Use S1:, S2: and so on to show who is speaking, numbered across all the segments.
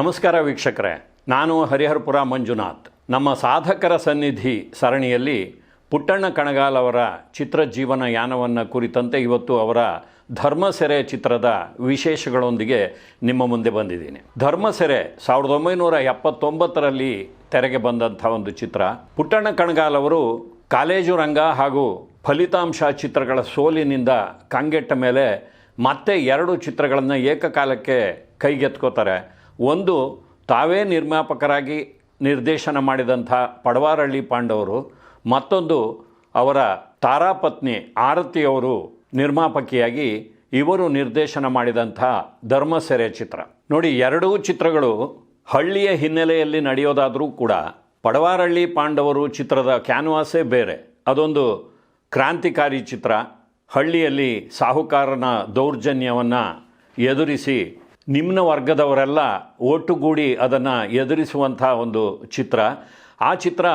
S1: ನಮಸ್ಕಾರ ವೀಕ್ಷಕರೇ, ನಾನು ಹರಿಹರಪುರ ಮಂಜುನಾಥ್. ನಮ್ಮ ಸಾಧಕರ ಸನ್ನಿಧಿ ಸರಣಿಯಲ್ಲಿ ಪುಟ್ಟಣ್ಣ ಕಣಗಾಲ್ ಅವರ ಚಿತ್ರಜೀವನ ಯಾನವನ್ನು ಕುರಿತಂತೆ ಇವತ್ತು ಅವರ ಧರ್ಮಸೆರೆ ಚಿತ್ರದ ವಿಶೇಷಗಳೊಂದಿಗೆ ನಿಮ್ಮ ಮುಂದೆ ಬಂದಿದ್ದೀನಿ. ಧರ್ಮಸೆರೆ ಸಾವಿರದ ಒಂಬೈನೂರ ಎಪ್ಪತ್ತೊಂಬತ್ತರಲ್ಲಿ ತೆರೆಗೆ ಬಂದಂಥ ಒಂದು ಚಿತ್ರ. ಪುಟ್ಟಣ್ಣ ಕಣಗಾಲ್ ಅವರು ಕಾಲೇಜು ರಂಗ ಹಾಗೂ ಫಲಿತಾಂಶ ಚಿತ್ರಗಳ ಸೋಲಿನಿಂದ ಕಂಗೆಟ್ಟ ಮೇಲೆ ಮತ್ತೆ ಎರಡು ಚಿತ್ರಗಳನ್ನು ಏಕಕಾಲಕ್ಕೆ ಕೈಗೆತ್ಕೋತಾರೆ. ಒಂದು ತಾವೇ ನಿರ್ಮಾಪಕರಾಗಿ ನಿರ್ದೇಶನ ಮಾಡಿದಂಥ ಪಡವಾರಳ್ಳಿ ಪಾಂಡವರು, ಮತ್ತೊಂದು ಅವರ ತಾರಾಪತ್ನಿ ಆರತಿಯವರು ನಿರ್ಮಾಪಕಿಯಾಗಿ ಇವರು ನಿರ್ದೇಶನ ಮಾಡಿದಂಥ ಧರ್ಮಸೆರೆ ಚಿತ್ರ. ನೋಡಿ, ಎರಡೂ ಚಿತ್ರಗಳು ಹಳ್ಳಿಯ ಹಿನ್ನೆಲೆಯಲ್ಲಿ ನಡೆಯೋದಾದರೂ ಕೂಡ ಪಡವಾರಳ್ಳಿ ಪಾಂಡವರು ಚಿತ್ರದ ಕ್ಯಾನ್ವಾಸೇ ಬೇರೆ. ಅದೊಂದು ಕ್ರಾಂತಿಕಾರಿ ಚಿತ್ರ. ಹಳ್ಳಿಯಲ್ಲಿ ಸಾಹುಕಾರನ ದೌರ್ಜನ್ಯವನ್ನು ಎದುರಿಸಿ ನಿಮ್ನ ವರ್ಗದವರೆಲ್ಲ ಒಟ್ಟುಗೂಡಿ ಅದನ್ನು ಎದುರಿಸುವಂಥ ಒಂದು ಚಿತ್ರ. ಆ ಚಿತ್ರ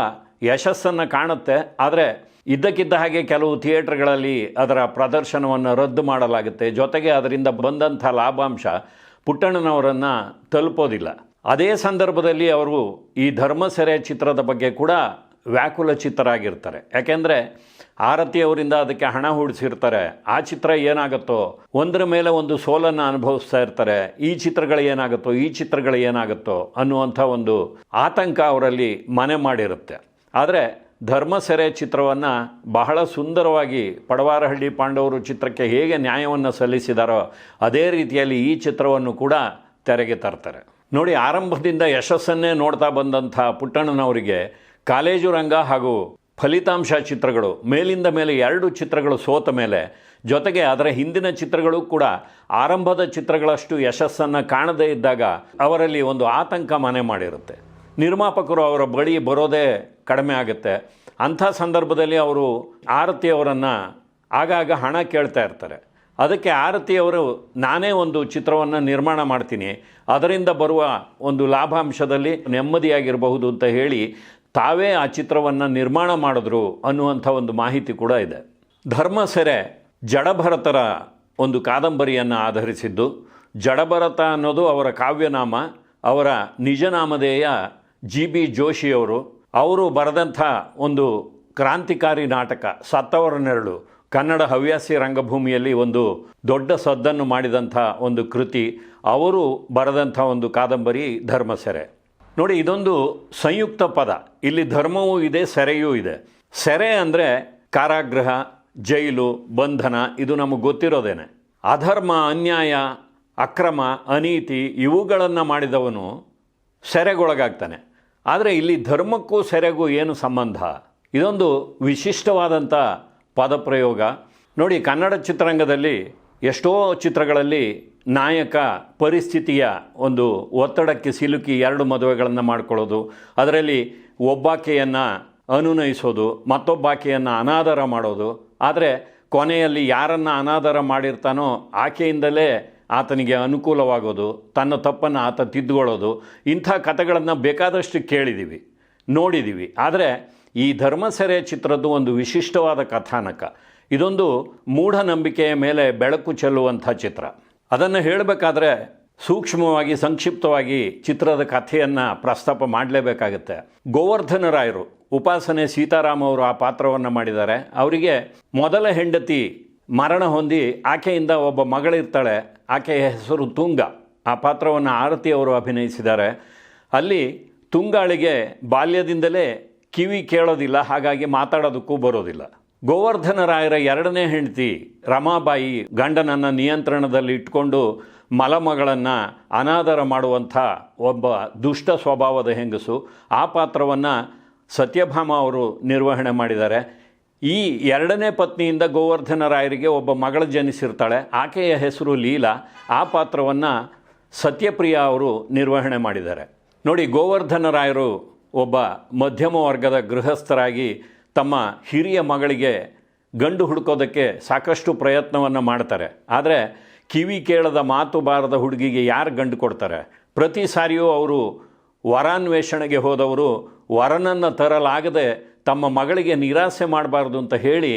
S1: ಯಶಸ್ಸನ್ನು ಕಾಣುತ್ತೆ. ಆದರೆ ಇದ್ದಕ್ಕಿದ್ದ ಹಾಗೆ ಕೆಲವು ಥಿಯೇಟ್ರ್ಗಳಲ್ಲಿ ಅದರ ಪ್ರದರ್ಶನವನ್ನು ರದ್ದು ಮಾಡಲಾಗುತ್ತೆ. ಜೊತೆಗೆ ಅದರಿಂದ ಬಂದಂಥ ಲಾಭಾಂಶ ಪುಟ್ಟಣ್ಣನವರನ್ನು ತಲುಪೋದಿಲ್ಲ. ಅದೇ ಸಂದರ್ಭದಲ್ಲಿ ಅವರು ಈ ಧರ್ಮಸೆರೆ ಚಿತ್ರದ ಬಗ್ಗೆ ಕೂಡ ವ್ಯಾಕುಲ ಚಿತ್ರರಾಗಿರ್ತಾರೆ ಯಾಕೆಂದರೆ ಆರತಿಯವರಿಂದ ಅದಕ್ಕೆ ಹಣ ಹೂಡಿಸಿರ್ತಾರೆ. ಆ ಚಿತ್ರ ಏನಾಗುತ್ತೋ, ಒಂದರ ಮೇಲೆ ಒಂದು ಸೋಲನ್ನು ಅನುಭವಿಸ್ತಾ ಇರ್ತಾರೆ. ಈ ಚಿತ್ರಗಳು ಏನಾಗುತ್ತೋ, ಈ ಚಿತ್ರಗಳು ಏನಾಗುತ್ತೋ ಅನ್ನುವಂಥ ಒಂದು ಆತಂಕ ಅವರಲ್ಲಿ ಮನೆ ಮಾಡಿರುತ್ತೆ. ಆದರೆ ಧರ್ಮಸೆರೆ ಚಿತ್ರವನ್ನು ಬಹಳ ಸುಂದರವಾಗಿ ಪಡವಾರಹಳ್ಳಿ ಪಾಂಡವರು ಚಿತ್ರಕ್ಕೆ ಹೇಗೆ ನ್ಯಾಯವನ್ನು ಸಲ್ಲಿಸಿದಾರೋ ಅದೇ ರೀತಿಯಲ್ಲಿ ಈ ಚಿತ್ರವನ್ನು ಕೂಡ ತೆರೆಗೆ ತರ್ತಾರೆ. ನೋಡಿ, ಆರಂಭದಿಂದ ಯಶಸ್ಸನ್ನೇ ನೋಡ್ತಾ ಬಂದಂಥ ಪುಟ್ಟಣ್ಣನವರಿಗೆ ಕಾಲೇಜು ರಂಗ ಹಾಗೂ ಫಲಿತಾಂಶ ಚಿತ್ರಗಳು, ಮೇಲಿಂದ ಮೇಲೆ ಎರಡು ಚಿತ್ರಗಳು ಸೋತ ಮೇಲೆ, ಜೊತೆಗೆ ಅದರ ಹಿಂದಿನ ಚಿತ್ರಗಳು ಕೂಡ ಆರಂಭದ ಚಿತ್ರಗಳಷ್ಟು ಯಶಸ್ಸನ್ನು ಕಾಣದೇ ಇದ್ದಾಗ ಅವರಲ್ಲಿ ಒಂದು ಆತಂಕ ಮನೆ ಮಾಡಿರುತ್ತೆ. ನಿರ್ಮಾಪಕರು ಅವರ ಬಳಿ ಬರೋದೇ ಕಡಿಮೆ ಆಗುತ್ತೆ. ಅಂಥ ಸಂದರ್ಭದಲ್ಲಿ ಅವರು ಆರತಿಯವರನ್ನು ಆಗಾಗ ಹಣ ಕೇಳ್ತಾ ಇರ್ತಾರೆ. ಅದಕ್ಕೆ ಆರತಿಯವರು ನಾನೇ ಒಂದು ಚಿತ್ರವನ್ನು ನಿರ್ಮಾಣ ಮಾಡ್ತೀನಿ. ಅದರಿಂದ ಬರುವ ಒಂದು ಲಾಭಾಂಶದಲ್ಲಿ ನೆಮ್ಮದಿಯಾಗಿರಬಹುದು ಅಂತ ಹೇಳಿ ತಾವೇ ಆ ಚಿತ್ರವನ್ನು ನಿರ್ಮಾಣ ಮಾಡಿದ್ರು ಅನ್ನುವಂಥ ಒಂದು ಮಾಹಿತಿ ಕೂಡ ಇದೆ. ಧರ್ಮ ಸೆರೆ ಜಡಭರತರ ಒಂದು ಕಾದಂಬರಿಯನ್ನು ಆಧರಿಸಿದ್ದು, ಜಡಭರತ ಅನ್ನೋದು ಅವರ ಕಾವ್ಯನಾಮ, ಅವರ ನಿಜನಾಮಧೇಯ ಜಿ ಬಿ ಜೋಶಿಯವರು. ಅವರು ಬರೆದಂಥ ಒಂದು ಕ್ರಾಂತಿಕಾರಿ ನಾಟಕ ಸತ್ತವರ ನೆರಳು ಕನ್ನಡ ಹವ್ಯಾಸಿ ರಂಗಭೂಮಿಯಲ್ಲಿ ಒಂದು ದೊಡ್ಡ ಸದ್ದನ್ನು ಮಾಡಿದಂಥ ಒಂದು ಕೃತಿ. ಅವರು ಬರೆದಂಥ ಒಂದು ಕಾದಂಬರಿ ಧರ್ಮಸೆರೆ. ನೋಡಿ, ಇದೊಂದು ಸಂಯುಕ್ತ ಪದ. ಇಲ್ಲಿ ಧರ್ಮವೂ ಇದೆ, ಸೆರೆಯೂ ಇದೆ. ಸೆರೆ ಅಂದರೆ ಕಾರಾಗೃಹ, ಜೈಲು, ಬಂಧನ, ಇದು ನಮಗೆ ಗೊತ್ತಿರೋದೇನೆ. ಅಧರ್ಮ, ಅನ್ಯಾಯ, ಅಕ್ರಮ, ಅನೀತಿ, ಇವುಗಳನ್ನು ಮಾಡಿದವನು ಸೆರೆಗೊಳಗಾಗ್ತಾನೆ. ಆದರೆ ಇಲ್ಲಿ ಧರ್ಮಕ್ಕೂ ಸೆರೆಗೂ ಏನು ಸಂಬಂಧ? ಇದೊಂದು ವಿಶಿಷ್ಟವಾದಂಥ ಪದಪ್ರಯೋಗ. ನೋಡಿ, ಕನ್ನಡ ಚಿತ್ರರಂಗದಲ್ಲಿ ಎಷ್ಟೋ ಚಿತ್ರಗಳಲ್ಲಿ ನಾಯಕ ಪರಿಸ್ಥಿತಿಯ ಒಂದು ಒತ್ತಡಕ್ಕೆ ಸಿಲುಕಿ ಎರಡು ಮದುವೆಗಳನ್ನು ಮಾಡ್ಕೊಳ್ಳೋದು, ಅದರಲ್ಲಿ ಒಬ್ಬಾಕೆಯನ್ನು ಅನುನಯಿಸೋದು, ಮತ್ತೊಬ್ಬಾಕೆಯನ್ನು ಅನಾದರ ಮಾಡೋದು. ಆದರೆ ಕೊನೆಯಲ್ಲಿ ಯಾರನ್ನು ಅನಾದರ ಮಾಡಿರ್ತಾನೋ ಆಕೆಯಿಂದಲೇ ಆತನಿಗೆ ಅನುಕೂಲವಾಗೋದು, ತನ್ನ ತಪ್ಪನ್ನು ಆತ ತಿದ್ದುಕೊಳ್ಳೋದು ಇಂಥ ಕಥೆಗಳನ್ನು ಬೇಕಾದಷ್ಟು ಕೇಳಿದ್ದೀವಿ ನೋಡಿದ್ದೀವಿ ಆದರೆ ಈ ಧರ್ಮಸೆರೆ ಚಿತ್ರದ್ದು ಒಂದು ವಿಶಿಷ್ಟವಾದ ಕಥಾನಕ. ಇದೊಂದು ಮೂಢನಂಬಿಕೆಯ ಮೇಲೆ ಬೆಳಕು ಚೆಲ್ಲುವಂಥ ಚಿತ್ರ. ಅದನ್ನು ಹೇಳಬೇಕಾದ್ರೆ ಸೂಕ್ಷ್ಮವಾಗಿ, ಸಂಕ್ಷಿಪ್ತವಾಗಿ ಚಿತ್ರದ ಕಥೆಯನ್ನು ಪ್ರಸ್ತಾಪ ಮಾಡಲೇಬೇಕಾಗುತ್ತೆ. ಗೋವರ್ಧನರಾಯರು ಉಪಾಸನೆ ಸೀತಾರಾಮ್ ಅವರು ಆ ಪಾತ್ರವನ್ನು ಮಾಡಿದ್ದಾರೆ. ಅವರಿಗೆ ಮೊದಲ ಹೆಂಡತಿ ಮರಣ ಹೊಂದಿ ಆಕೆಯಿಂದ ಒಬ್ಬ ಮಗಳಿರ್ತಾಳೆ. ಆಕೆಯ ಹೆಸರು ತುಂಗ. ಆ ಪಾತ್ರವನ್ನು ಆರತಿ ಅವರು ಅಭಿನಯಿಸಿದ್ದಾರೆ. ಅಲ್ಲಿ ತುಂಗಾಳಿಗೆ ಬಾಲ್ಯದಿಂದಲೇ ಕಿವಿ ಕೇಳೋದಿಲ್ಲ, ಹಾಗಾಗಿ ಮಾತಾಡೋದಕ್ಕೂ ಬರೋದಿಲ್ಲ. ಗೋವರ್ಧನ ರಾಯರ ಎರಡನೇ ಹೆಂಡತಿ ರಮಾಬಾಯಿ ಗಂಡನನ್ನು ನಿಯಂತ್ರಣದಲ್ಲಿ ಇಟ್ಕೊಂಡು ಮಲಮಗಳನ್ನು ಅನಾದರ ಮಾಡುವಂಥ ಒಬ್ಬ ದುಷ್ಟ ಸ್ವಭಾವದ ಹೆಂಗಸು, ಆ ಪಾತ್ರವನ್ನು ಸತ್ಯಭಾಮ ಅವರು ನಿರ್ವಹಣೆ ಮಾಡಿದ್ದಾರೆ. ಈ ಎರಡನೇ ಪತ್ನಿಯಿಂದ ಗೋವರ್ಧನ ರಾಯರಿಗೆ ಒಬ್ಬ ಮಗಳು ಜನಿಸಿರ್ತಾಳೆ. ಆಕೆಯ ಹೆಸರು ಲೀಲಾ, ಆ ಪಾತ್ರವನ್ನು ಸತ್ಯಪ್ರಿಯ ಅವರು ನಿರ್ವಹಣೆ ಮಾಡಿದ್ದಾರೆ. ನೋಡಿ, ಗೋವರ್ಧನ ರಾಯರು ಒಬ್ಬ ಮಧ್ಯಮ ವರ್ಗದ ಗೃಹಸ್ಥರಾಗಿ ತಮ್ಮ ಹಿರಿಯ ಮಗಳಿಗೆ ಗಂಡು ಹುಡುಕೋದಕ್ಕೆ ಸಾಕಷ್ಟು ಪ್ರಯತ್ನವನ್ನು ಮಾಡ್ತಾರೆ. ಆದರೆ ಕಿವಿ ಕೇಳದ ಮಾತು ಬಾರದ ಹುಡುಗಿಗೆ ಯಾರು ಗಂಡು ಕೊಡ್ತಾರೆ? ಪ್ರತಿ ಸಾರಿಯೂ ಅವರು ವರಾನ್ವೇಷಣೆಗೆ ಹೋದವರು ವರನನ್ನು ತರಲಾಗದೆ ತಮ್ಮ ಮಗಳಿಗೆ ನಿರಾಸೆ ಮಾಡಬಾರ್ದು ಅಂತ ಹೇಳಿ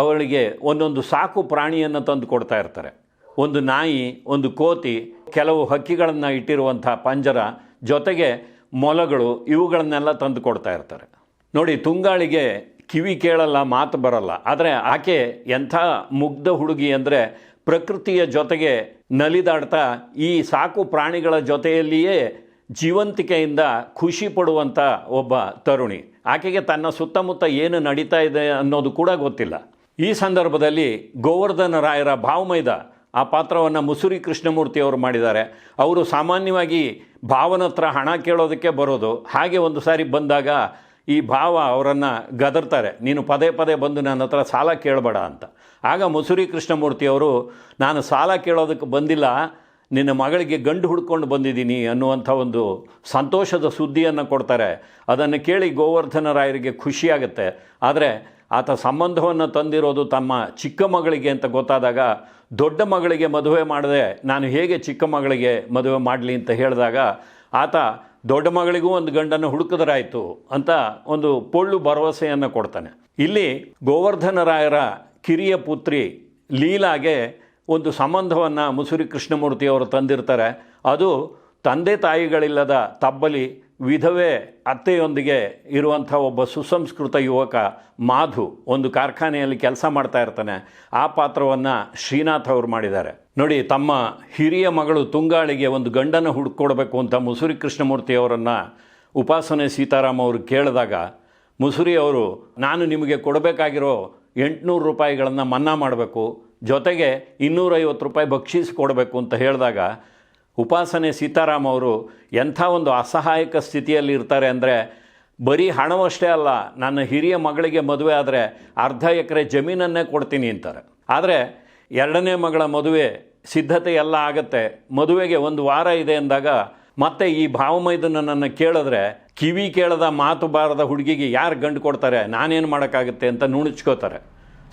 S1: ಅವಳಿಗೆ ಒಂದೊಂದು ಸಾಕು ಪ್ರಾಣಿಯನ್ನು ತಂದು ಕೊಡ್ತಾ ಇರ್ತಾರೆ. ಒಂದು ನಾಯಿ, ಒಂದು ಕೋತಿ, ಕೆಲವು ಹಕ್ಕಿಗಳನ್ನು ಇಟ್ಟಿರುವಂಥ ಪಂಜರ, ಜೊತೆಗೆ ಮೊಲಗಳು ಇವುಗಳನ್ನೆಲ್ಲ ತಂದು ಕೊಡ್ತಾ ಇರ್ತಾರೆ. ನೋಡಿ, ತುಂಗಾಳಿಗೆ ಕಿವಿ ಕೇಳಲ್ಲ, ಮಾತು ಬರಲ್ಲ. ಆದರೆ ಆಕೆ ಎಂಥ ಮುಗ್ಧ ಹುಡುಗಿ ಅಂದರೆ ಪ್ರಕೃತಿಯ ಜೊತೆಗೆ ನಲಿದಾಡ್ತಾ ಈ ಸಾಕು ಪ್ರಾಣಿಗಳ ಜೊತೆಯಲ್ಲಿಯೇ ಜೀವಂತಿಕೆಯಿಂದ ಖುಷಿ ಪಡುವಂಥ ಒಬ್ಬ ತರುಣಿ. ಆಕೆಗೆ ತನ್ನ ಸುತ್ತಮುತ್ತ ಏನು ನಡೀತಾ ಇದೆ ಅನ್ನೋದು ಕೂಡ ಗೊತ್ತಿಲ್ಲ. ಈ ಸಂದರ್ಭದಲ್ಲಿ ಗೋವರ್ಧನ ರಾಯರ ಭಾವಮೈದ ಆ ಪಾತ್ರವನ್ನು ಮುಸುರಿ ಕೃಷ್ಣಮೂರ್ತಿ ಅವರು ಮಾಡಿದ್ದಾರೆ. ಅವರು ಸಾಮಾನ್ಯವಾಗಿ ಭಾವನ ಹತ್ರ ಹಣ ಕೇಳೋದಕ್ಕೆ ಬರೋದು. ಹಾಗೆ ಒಂದು ಸಾರಿ ಬಂದಾಗ ಈ ಭಾವ ಅವರನ್ನು ಗದರ್ತಾರೆ. ನೀನು ಪದೇ ಪದೇ ಬಂದು ನನ್ನ ಹತ್ರ ಸಾಲ ಕೇಳಬೇಡ ಅಂತ. ಆಗ ಮುಸುರಿ ಕೃಷ್ಣಮೂರ್ತಿಯವರು ನಾನು ಸಾಲ ಕೇಳೋದಕ್ಕೆ ಬಂದಿಲ್ಲ, ನಿನ್ನ ಮಗಳಿಗೆ ಗಂಡು ಹುಡ್ಕೊಂಡು ಬಂದಿದ್ದೀನಿ ಅನ್ನುವಂಥ ಒಂದು ಸಂತೋಷದ ಸುದ್ದಿಯನ್ನು ಕೊಡ್ತಾರೆ. ಅದನ್ನು ಕೇಳಿ ಗೋವರ್ಧನ ರಾಯರಿಗೆ ಖುಷಿಯಾಗುತ್ತೆ. ಆದರೆ ಆತ ಸಂಬಂಧವನ್ನು ತಂದಿರೋದು ತಮ್ಮ ಚಿಕ್ಕ ಮಗಳಿಗೆ ಅಂತ ಗೊತ್ತಾದಾಗ, ದೊಡ್ಡ ಮಗಳಿಗೆ ಮದುವೆ ಮಾಡದೆ ನಾನು ಹೇಗೆ ಚಿಕ್ಕ ಮಗಳಿಗೆ ಮದುವೆ ಮಾಡಲಿ ಅಂತ ಹೇಳಿದಾಗ, ಆತ ದೊಡ್ಡ ಮಗಳಿಗೂ ಒಂದು ಗಂಡನ್ನು ಹುಡುಕಿದ್ರಾಯ್ತು ಅಂತ ಒಂದು ಪೊಳ್ಳು ಭರವಸೆಯನ್ನು ಕೊಡ್ತಾನೆ. ಇಲ್ಲಿ ಗೋವರ್ಧನರಾಯರ ಕಿರಿಯ ಪುತ್ರಿ ಲೀಲಾಗೆ ಒಂದು ಸಂಬಂಧವನ್ನು ಮುಸುರಿ ಕೃಷ್ಣಮೂರ್ತಿಯವರು ತಂದಿರ್ತಾರೆ. ಅದು ತಂದೆ ತಾಯಿಗಳಿಲ್ಲದ ತಬ್ಬಲಿ, ವಿಧವೆ, ಅತ್ತೆಯೊಂದಿಗೆ ಇರುವಂಥ ಒಬ್ಬ ಸುಸಂಸ್ಕೃತ ಯುವಕ ಮಾಧು ಒಂದು ಕಾರ್ಖಾನೆಯಲ್ಲಿ ಕೆಲಸ ಮಾಡ್ತಾ ಇರ್ತಾನೆ. ಆ ಪಾತ್ರವನ್ನು ಶ್ರೀನಾಥ್ ಅವರು ಮಾಡಿದ್ದಾರೆ. ನೋಡಿ, ತಮ್ಮ ಹಿರಿಯ ಮಗಳು ತುಂಗಾಳಿಗೆ ಒಂದು ಗಂಡನ ಹುಡುಕೊಡಬೇಕು ಅಂತ ಮುಸುರಿ ಕೃಷ್ಣಮೂರ್ತಿಯವರನ್ನು ಉಪಾಸನೆ ಸೀತಾರಾಮ್ ಅವರು ಕೇಳಿದಾಗ, ಮುಸುರಿ ಅವರು, ನಾನು ನಿಮಗೆ ಕೊಡಬೇಕಾಗಿರೋ ಎಂಟುನೂರು ರೂಪಾಯಿಗಳನ್ನು ಮನ್ನಾ ಮಾಡಬೇಕು, ಜೊತೆಗೆ ಇನ್ನೂರೈವತ್ತು ರೂಪಾಯಿ ಬಕ್ಷೀಸ್ ಕೊಡಬೇಕು, ಅಂತ ಹೇಳಿದಾಗ, ಉಪಾಸನೆ ಸೀತಾರಾಮ್ ಅವರು, ಎಂಥ ಒಂದು ಅಸಹಾಯಕ ಸ್ಥಿತಿಯಲ್ಲಿ ಇರ್ತಾರೆ ಅಂದರೆ, ಬರೀ ಹಣವಷ್ಟೇ ಅಲ್ಲ, ನನ್ನ ಹಿರಿಯ ಮಗಳಿಗೆ ಮದುವೆ ಆದರೆ ಅರ್ಧ ಎಕರೆ ಜಮೀನನ್ನೇ ಕೊಡ್ತೀನಿ ಅಂತಾರೆ. ಆದರೆ ಎರಡನೇ ಮಗಳ ಮದುವೆ ಸಿದ್ಧತೆ ಎಲ್ಲ ಆಗತ್ತೆ. ಮದುವೆಗೆ ಒಂದು ವಾರ ಇದೆ ಅಂದಾಗ ಮತ್ತೆ ಈ ಭಾವಮೈದನನ್ನು ಕೇಳಿದ್ರೆ ಕಿವಿ ಕೇಳದ ಮಾತು ಬಾರದ ಹುಡುಗಿಗೆ ಯಾರು ಗಂಡು ಕೊಡ್ತಾರೆ? ನಾನೇನು ಮಾಡೋಕ್ಕಾಗುತ್ತೆ ಅಂತ ನುಣುಚ್ಕೋತಾರೆ.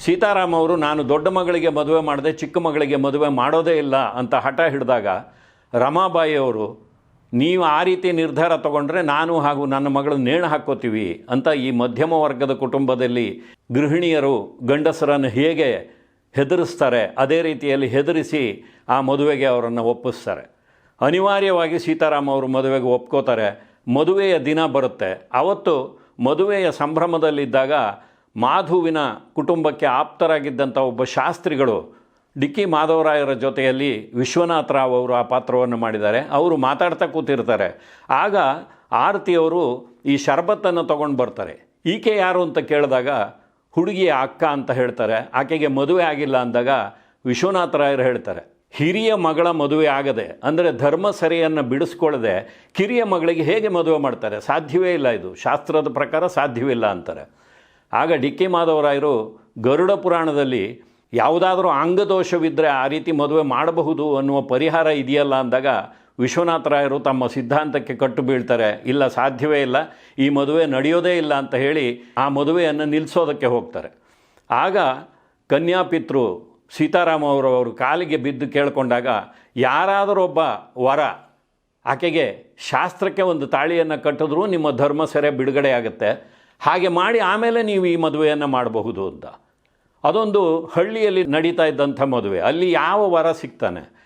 S1: ಸೀತಾರಾಮ್ ಅವರು, ನಾನು ದೊಡ್ಡ ಮಗಳಿಗೆ ಮದುವೆ ಮಾಡದೆ, ಚಿಕ್ಕ ಮಗಳಿಗೆ ಮದುವೆ ಮಾಡೋದೇ ಇಲ್ಲ ಅಂತ ಹಠ ಹಿಡಿದಾಗ ರಮಾಬಾಯಿ ಅವರು, ನೀವು ಆ ರೀತಿ ನಿರ್ಧಾರ ತಗೊಂಡ್ರೆ ನಾನು ಹಾಗೂ ನನ್ನ ಮಗಳು ನೇಣ ಹಾಕ್ಕೋತೀವಿ ಅಂತ ಈ ಮಧ್ಯಮ ವರ್ಗದ ಕುಟುಂಬದಲ್ಲಿ ಗೃಹಿಣಿಯರು ಗಂಡಸರನ್ನು ಹೇಗೆ ಹೆದರಿಸ್ತಾರೆ. ಅದೇ ರೀತಿಯಲ್ಲಿ ಹೆದರಿಸಿ ಆ ಮದುವೆಗೆ ಅವರನ್ನು ಒಪ್ಪಿಸ್ತಾರೆ. ಅನಿವಾರ್ಯವಾಗಿ ಸೀತಾರಾಮ ಅವರು ಮದುವೆಗೆ ಒಪ್ಕೋತಾರೆ. ಮದುವೆಯ ದಿನ ಬರುತ್ತೆ. ಅವತ್ತು ಮದುವೆಯ ಸಂಭ್ರಮದಲ್ಲಿದ್ದಾಗ ಮಾಧುವಿನ ಕುಟುಂಬಕ್ಕೆ ಆಪ್ತರಾಗಿದ್ದಂಥ ಒಬ್ಬ ಶಾಸ್ತ್ರಿಗಳು ಡಿಕ್ಕಿ ಮಾಧವರಾಯರ ಜೊತೆಯಲ್ಲಿ ವಿಶ್ವನಾಥ ರಾವ್ ಅವರು ಆ ಪಾತ್ರವನ್ನು ಮಾಡಿದ್ದಾರೆ. ಅವರು ಮಾತಾಡ್ತಾ ಕೂತಿರ್ತಾರೆ. ಆಗ ಆರತಿಯವರು ಈ ಶರಬತ್ತನ್ನು ತೊಗೊಂಡು ಬರ್ತಾರೆ. ಈಕೆ ಯಾರು ಅಂತ ಕೇಳಿದಾಗ ಹುಡುಗಿಯ ಅಕ್ಕ ಅಂತ ಹೇಳ್ತಾರೆ, ಆಕೆಗೆ ಮದುವೆ ಆಗಿಲ್ಲ ಅಂದಾಗ ವಿಶ್ವನಾಥರಾಯರು ಹೇಳ್ತಾರೆ, ಹಿರಿಯ ಮಗಳ ಮದುವೆ ಆಗದೆ, ಅಂದರೆ ಧರ್ಮ ಸರಿಯನ್ನು ಬಿಡಿಸ್ಕೊಳ್ಳದೆ ಕಿರಿಯ ಮಗಳಿಗೆ ಹೇಗೆ ಮದುವೆ ಮಾಡ್ತಾರೆ? ಸಾಧ್ಯವೇ ಇಲ್ಲ ಇದು, ಶಾಸ್ತ್ರದ ಪ್ರಕಾರ ಸಾಧ್ಯವಿಲ್ಲ ಅಂತಾರೆ. ಆಗ ಡಿ ಕೆ ಮಾಧವರಾಯರು ಗರುಡ ಪುರಾಣದಲ್ಲಿ ಯಾವುದಾದ್ರೂ ಅಂಗದೋಷವಿದ್ದರೆ ಆ ರೀತಿ ಮದುವೆ ಮಾಡಬಹುದು ಅನ್ನುವ ಪರಿಹಾರ ಇದೆಯಲ್ಲ ಅಂದಾಗ ವಿಶ್ವನಾಥರಾಯರು ತಮ್ಮ ಸಿದ್ಧಾಂತಕ್ಕೆ ಕಟ್ಟು ಬೀಳ್ತಾರೆ. ಇಲ್ಲ, ಸಾಧ್ಯವೇ ಇಲ್ಲ. ಈ ಮದುವೆ ನಡೆಯೋದೇ ಇಲ್ಲ ಅಂತ ಹೇಳಿ ಆ ಮದುವೆಯನ್ನು ನಿಲ್ಲಿಸೋದಕ್ಕೆ ಹೋಗ್ತಾರೆ. ಆಗ ಕನ್ಯಾಪಿತೃ ಸೀತಾರಾಮ ಅವರು ಅವರು ಕಾಲಿಗೆ ಬಿದ್ದು ಕೇಳಿಕೊಂಡಾಗ ಯಾರಾದರೊಬ್ಬ ವರ ಆಕೆಗೆ ಶಾಸ್ತ್ರಕ್ಕೆ ಒಂದು ತಾಳಿಯನ್ನು ಕಟ್ಟಿದ್ರೂ ನಿಮ್ಮ ಧರ್ಮ ಸೆರೆ ಬಿಡುಗಡೆ ಆಗುತ್ತೆ. ಹಾಗೆ ಮಾಡಿ ಆಮೇಲೆ ನೀವು ಈ ಮದುವೆಯನ್ನು ಮಾಡಬಹುದು ಅಂತ. ಅದೊಂದು ಹಳ್ಳಿಯಲ್ಲಿ ನಡೀತಾ ಇದ್ದಂಥ ಮದುವೆ. ಅಲ್ಲಿ ಯಾವ ವರ ಸಿಗ್ತಾನೆ?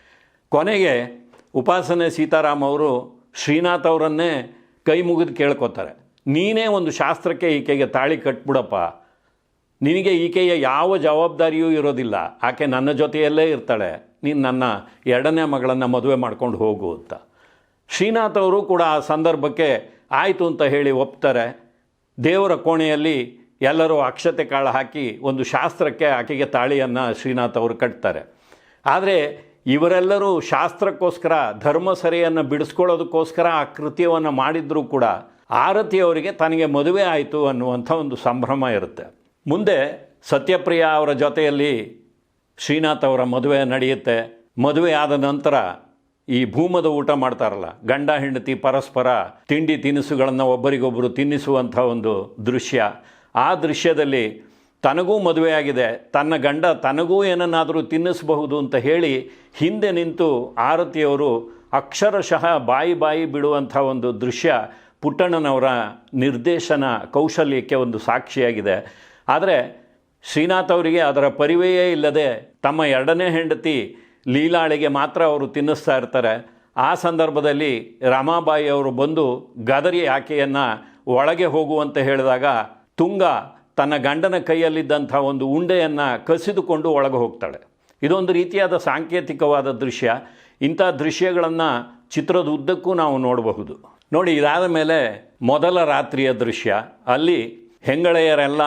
S1: ಕೊನೆಗೆ ಉಪಾಸನೆ ಸೀತಾರಾಮ್ ಅವರು ಶ್ರೀನಾಥ್ ಅವರನ್ನೇ ಕೈ ಮುಗಿದು ಕೇಳ್ಕೊತಾರೆ. ನೀನೇ ಒಂದು ಶಾಸ್ತ್ರಕ್ಕೆ ಈಕೆಗೆ ತಾಳಿ ಕಟ್ಬಿಡಪ್ಪ. ನಿನಗೆ ಈಕೆಯ ಯಾವ ಜವಾಬ್ದಾರಿಯೂ ಇರೋದಿಲ್ಲ. ಆಕೆ ನನ್ನ ಜೊತೆಯಲ್ಲೇ ಇರ್ತಾಳೆ. ನೀನು ನನ್ನ ಎರಡನೇ ಮಗಳನ್ನು ಮದುವೆ ಮಾಡ್ಕೊಂಡು ಹೋಗು ಅಂತ. ಶ್ರೀನಾಥ್ ಅವರು ಕೂಡ ಆ ಸಂದರ್ಭಕ್ಕೆ ಆಯಿತು ಅಂತ ಹೇಳಿ ಒಪ್ತಾರೆ. ದೇವರ ಕೋಣೆಯಲ್ಲಿ ಎಲ್ಲರೂ ಅಕ್ಷತೆ ಕಾಳು ಹಾಕಿ ಒಂದು ಶಾಸ್ತ್ರಕ್ಕೆ ಆಕೆಗೆ ತಾಳಿಯನ್ನು ಶ್ರೀನಾಥ್ ಅವರು ಕಟ್ತಾರೆ. ಆದರೆ ಇವರೆಲ್ಲರೂ ಶಾಸ್ತ್ರಕ್ಕೋಸ್ಕರ ಧರ್ಮ ಸರಿಯನ್ನು ಬಿಡಿಸ್ಕೊಳ್ಳೋದಕ್ಕೋಸ್ಕರ ಆ ಕೃತ್ಯವನ್ನು ಮಾಡಿದ್ರೂ ಕೂಡ ಆರತಿಯವರಿಗೆ ತನಗೆ ಮದುವೆ ಆಯಿತು ಅನ್ನುವಂಥ ಒಂದು ಸಂಭ್ರಮ ಇರುತ್ತೆ. ಮುಂದೆ ಸತ್ಯಪ್ರಿಯ ಅವರ ಜೊತೆಯಲ್ಲಿ ಶ್ರೀನಾಥ್ ಅವರ ಮದುವೆ ನಡೆಯುತ್ತೆ. ಮದುವೆ ಆದ ನಂತರ ಈ ಭೂಮದ ಊಟ ಮಾಡ್ತಾರಲ್ಲ, ಗಂಡ, ಹೆಂಡತಿ, ಪರಸ್ಪರ ತಿಂಡಿ ತಿನಿಸುಗಳನ್ನು ಒಬ್ಬರಿಗೊಬ್ಬರು ತಿನ್ನಿಸುವಂಥ ಒಂದು ದೃಶ್ಯ. ಆ ದೃಶ್ಯದಲ್ಲಿ ತನಗೂ ಮದುವೆಯಾಗಿದೆ. ತನ್ನ ಗಂಡ ತನಗೂ ಏನನ್ನಾದರೂ ತಿನ್ನಿಸಬಹುದು ಅಂತ ಹೇಳಿ ಹಿಂದೆ ನಿಂತು ಆರತಿಯವರು ಅಕ್ಷರಶಃ ಬಾಯಿ ಬಾಯಿ ಬಿಡುವಂಥ ಒಂದು ದೃಶ್ಯ ಪುಟ್ಟಣ್ಣನವರ ನಿರ್ದೇಶನ ಕೌಶಲ್ಯಕ್ಕೆ ಒಂದು ಸಾಕ್ಷಿಯಾಗಿದೆ. ಆದರೆ ಶ್ರೀನಾಥ್ ಅವರಿಗೆ ಅದರ ಪರಿವೆಯೇ ಇಲ್ಲದೆ ತಮ್ಮ ಎರಡನೇ ಹೆಂಡತಿ ಲೀಲಾಳಿಗೆ ಮಾತ್ರ ಅವರು ತಿನ್ನಿಸ್ತಾ ಇರ್ತಾರೆ. ಆ ಸಂದರ್ಭದಲ್ಲಿ ರಮಾಬಾಯಿ ಅವರು ಬಂದು ಗದರಿ ಆಕೆಯನ್ನು ಒಳಗೆ ಹೋಗುವಂತೆ ಹೇಳಿದಾಗ ತುಂಗ ತನ್ನ ಗಂಡನ ಕೈಯಲ್ಲಿದ್ದಂಥ ಒಂದು ಉಂಡೆಯನ್ನು ಕಸಿದುಕೊಂಡು ಒಳಗೆ ಹೋಗ್ತಾಳೆ. ಇದೊಂದು ರೀತಿಯಾದ ಸಾಂಕೇತಿಕವಾದ ದೃಶ್ಯ. ಇಂಥ ದೃಶ್ಯಗಳನ್ನು ಚಿತ್ರದ ಉದ್ದಕ್ಕೂ ನಾವು ನೋಡಬಹುದು. ನೋಡಿ, ಇದಾದ ಮೇಲೆ ಮೊದಲ ರಾತ್ರಿಯ ದೃಶ್ಯ. ಅಲ್ಲಿ ಹೆಂಗಳೆಯರೆಲ್ಲ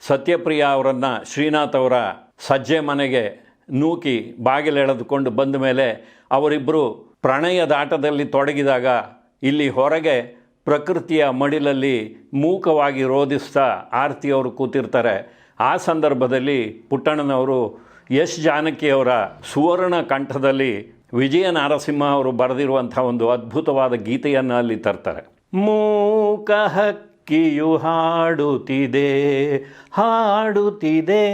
S1: ಸತ್ಯಪ್ರಿಯ ಅವರನ್ನು ಶ್ರೀನಾಥ್ ಅವರ ಸಜ್ಜೆ ಮನೆಗೆ ನೂಕಿ ಬಾಗಿಲೆಳೆದುಕೊಂಡು ಬಂದ ಮೇಲೆ ಅವರಿಬ್ಬರು ಪ್ರಣಯದಾಟದಲ್ಲಿ ತೊಡಗಿದಾಗ ಇಲ್ಲಿ ಹೊರಗೆ ಪ್ರಕೃತಿಯ ಮಡಿಲಲ್ಲಿ ಮೂಕವಾಗಿ ರೋಧಿಸ್ತಾ ಆರತಿಯವರು ಕೂತಿರ್ತಾರೆ. ಆ ಸಂದರ್ಭದಲ್ಲಿ ಪುಟ್ಟಣ್ಣನವರು ಯಶ್ ಜಾನಕಿಯವರ ಸುವರ್ಣ ಕಂಠದಲ್ಲಿ ವಿಜಯ ನಾರಸಿಂಹ ಅವರು ಬರೆದಿರುವಂಥ ಒಂದು ಅದ್ಭುತವಾದ ಗೀತೆಯನ್ನು ಅಲ್ಲಿ ತರ್ತಾರೆ. ಮೂಕ ಹಕ್ಕಿಯು ಹಾಡುತ್ತಿದೆ ಹಾಡುತ್ತಿದೆ,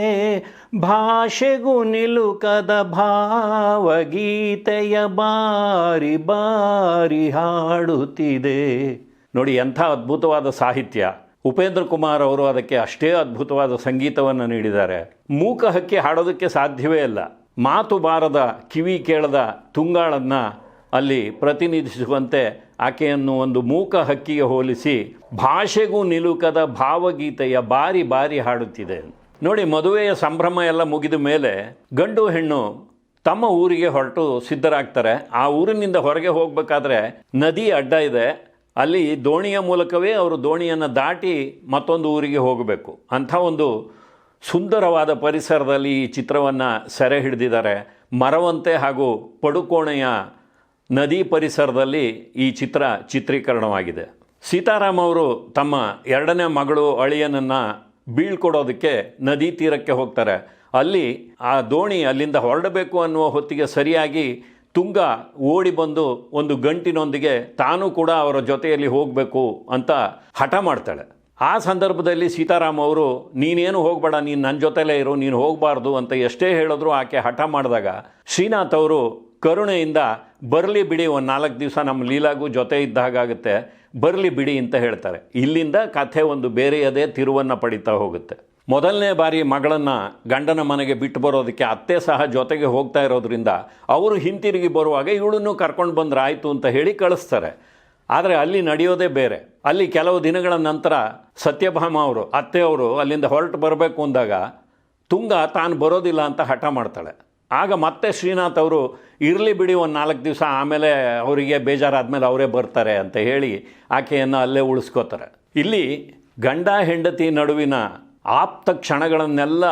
S1: ಭಾಷೆಗೂ ನಿಲುಕದ ಭಾವಗೀತೆಯ ಬಾರಿ ಬಾರಿ ಹಾಡುತ್ತಿದೆ. ನೋಡಿ, ಎಂಥ ಅದ್ಭುತವಾದ ಸಾಹಿತ್ಯ. ಉಪೇಂದ್ರ ಕುಮಾರ್ ಅವರು ಅದಕ್ಕೆ ಅಷ್ಟೇ ಅದ್ಭುತವಾದ ಸಂಗೀತವನ್ನು ನೀಡಿದ್ದಾರೆ. ಮೂಕ ಹಕ್ಕಿ ಹಾಡೋದಕ್ಕೆ ಸಾಧ್ಯವೇ ಇಲ್ಲ. ಮಾತು ಬಾರದ, ಕಿವಿ ಕೇಳದ ತುಂಗಾಳನ್ನು ಅಲ್ಲಿ ಪ್ರತಿನಿಧಿಸುವಂತೆ ಆಕೆಯನ್ನು ಒಂದು ಮೂಕ ಹಕ್ಕಿಗೆ ಹೋಲಿಸಿ ಭಾಷೆಗೂ ನಿಲುಕದ ಭಾವಗೀತೆಯ ಬಾರಿ ಬಾರಿ ಹಾಡುತ್ತಿದೆ. ನೋಡಿ, ಮದುವೆಯ ಸಂಭ್ರಮ ಎಲ್ಲ ಮುಗಿದ ಮೇಲೆ ಗಂಡು ಹೆಣ್ಣು ತಮ್ಮ ಊರಿಗೆ ಹೊರಟು ಸಿದ್ಧರಾಗ್ತಾರೆ. ಆ ಊರಿನಿಂದ ಹೊರಗೆ ಹೋಗಬೇಕಾದ್ರೆ ನದಿ ಅಡ್ಡ ಇದೆ. ಅಲ್ಲಿ ದೋಣಿಯ ಮೂಲಕವೇ ಅವರು ದೋಣಿಯನ್ನು ದಾಟಿ ಮತ್ತೊಂದು ಊರಿಗೆ ಹೋಗಬೇಕು. ಅಂಥ ಒಂದು ಸುಂದರವಾದ ಪರಿಸರದಲ್ಲಿ ಈ ಚಿತ್ರವನ್ನು ಸೆರೆ ಹಿಡಿದಿದ್ದಾರೆ. ಮರವಂತೆ ಹಾಗೂ ಪಡುಕೋಣೆಯ ನದಿ ಪರಿಸರದಲ್ಲಿ ಈ ಚಿತ್ರ ಚಿತ್ರೀಕರಣವಾಗಿದೆ. ಸೀತಾರಾಮ್ ಅವರು ತಮ್ಮ ಎರಡನೇ ಮಗಳು ಅಳಿಯನನ್ನು ಬೀಳ್ಕೊಡೋದಕ್ಕೆ ನದಿ ತೀರಕ್ಕೆ ಹೋಗ್ತಾರೆ. ಅಲ್ಲಿ ಆ ದೋಣಿ ಅಲ್ಲಿಂದ ಹೊರಡಬೇಕು ಅನ್ನುವ ಹೊತ್ತಿಗೆ ಸರಿಯಾಗಿ ತುಂಗ ಓಡಿ ಬಂದು ಒಂದು ಗಂಟಿನೊಂದಿಗೆ ತಾನೂ ಕೂಡ ಅವರ ಜೊತೆಯಲ್ಲಿ ಹೋಗಬೇಕು ಅಂತ ಹಠ ಮಾಡ್ತಾಳೆ. ಆ ಸಂದರ್ಭದಲ್ಲಿ ಸೀತಾರಾಮ್ ಅವರು, ನೀನೇನು ಹೋಗಬೇಡ, ನೀನು ನನ್ನ ಜೊತೆಲೇ ಇರು, ನೀನು ಹೋಗಬಾರ್ದು ಅಂತ ಎಷ್ಟೇ ಹೇಳಿದ್ರು ಆಕೆ ಹಠ ಮಾಡಿದಾಗ ಶ್ರೀನಾಥ್ ಅವರು ಕರುಣೆಯಿಂದ, ಬರಲಿ ಬಿಡಿ, ಒಂದು ನಾಲ್ಕು ದಿವಸ ನಮ್ಮ ಲೀಲಾಗೂ ಜೊತೆ ಇದ್ದ ಹಾಗಾಗುತ್ತೆ, ಬರಲಿ ಬಿಡಿ ಅಂತ ಹೇಳ್ತಾರೆ. ಇಲ್ಲಿಂದ ಕಥೆ ಒಂದು ಬೇರೆಯದೇ ತಿರುವನ್ನು ಪಡಿತಾ ಹೋಗುತ್ತೆ. ಮೊದಲನೇ ಬಾರಿ ಮಗಳನ್ನು ಗಂಡನ ಮನೆಗೆ ಬಿಟ್ಟು ಬರೋದಕ್ಕೆ ಅತ್ತೆ ಸಹ ಜೊತೆಗೆ ಹೋಗ್ತಾ ಇರೋದ್ರಿಂದ ಅವರು ಹಿಂತಿರುಗಿ ಬರುವಾಗ ಇವಳನ್ನು ಕರ್ಕೊಂಡು ಬಂದ್ರೆ ಆಯಿತು ಅಂತ ಹೇಳಿ ಕಳಿಸ್ತಾರೆ. ಆದರೆ ಅಲ್ಲಿ ನಡೆಯೋದೇ ಬೇರೆ. ಅಲ್ಲಿ ಕೆಲವು ದಿನಗಳ ನಂತರ ಸತ್ಯಭಾಮ ಅವರು ಅತ್ತೆಯವರು ಅಲ್ಲಿಂದ ಹೊರಟು ಬರಬೇಕು ಅಂದಾಗ ತುಂಗ ತಾನು ಬರೋದಿಲ್ಲ ಅಂತ ಹಠ ಮಾಡ್ತಾಳೆ. ಆಗ ಮತ್ತೆ ಶ್ರೀನಾಥ್ ಅವರು, ಇರಲಿ ಬಿಡಿ ಒಂದು ನಾಲ್ಕು ದಿವಸ ಆಮೇಲೆ ಅವರಿಗೆ ಬೇಜಾರಾದ್ಮೇಲೆ ಅವರೇ ಬರ್ತಾರೆ ಅಂತ ಹೇಳಿ ಆಕೆಯನ್ನು ಅಲ್ಲೇ ಉಳಿಸ್ಕೋತಾರೆ. ಇಲ್ಲಿ ಗಂಡ ಹೆಂಡತಿ ನಡುವಿನ ಆಪ್ತ ಕ್ಷಣಗಳನ್ನೆಲ್ಲ